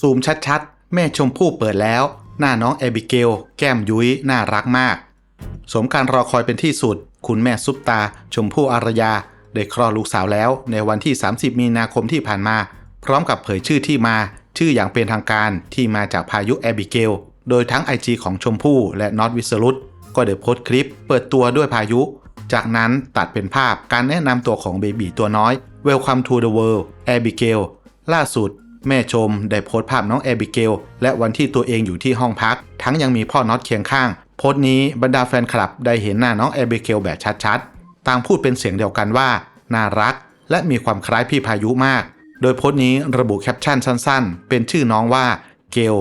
ซูมชัดๆ แม่ชมพู่เปิดแล้ว หน้าน้องแอบิเกล แก้มยุ้ย น่ารักมาก สมการรอคอยเป็นที่สุด คุณแม่ซุปตา ชมพู่อารยา ได้คลอดลูกสาวแล้ว ในวันที่ 30 มีนาคมที่ผ่านมา พร้อมกับเผยชื่อที่มา ชื่ออย่างเป็นทางการที่มาจากพายุแอบิเกล โดยทั้ง IG ของชมพู่และน็อตวิสรุตก็ได้โพสต์คลิป เปิดตัวด้วยพายุ จากนั้นตัดเป็นภาพการแนะนำตัวของเบบีตัวน้อย Welcome to the world Abigail ล่าสุด แม่ชมได้โพสต์ภาพน้องแอบิเกลและวันที่ตัวเองอยู่ที่ห้องพัก ทั้งยังมีพ่อน็อตเคียงข้าง โพสต์นี้บรรดาแฟนคลับได้เห็นหน้าน้องแอบิเกลแบบชัดๆ ต่างพูดเป็นเสียงเดียวกันว่า น่ารัก และมีความคล้ายพี่พายุมาก โดยโพสต์นี้ระบุแคปชั่นสั้นๆ เป็นชื่อน้องว่าเกล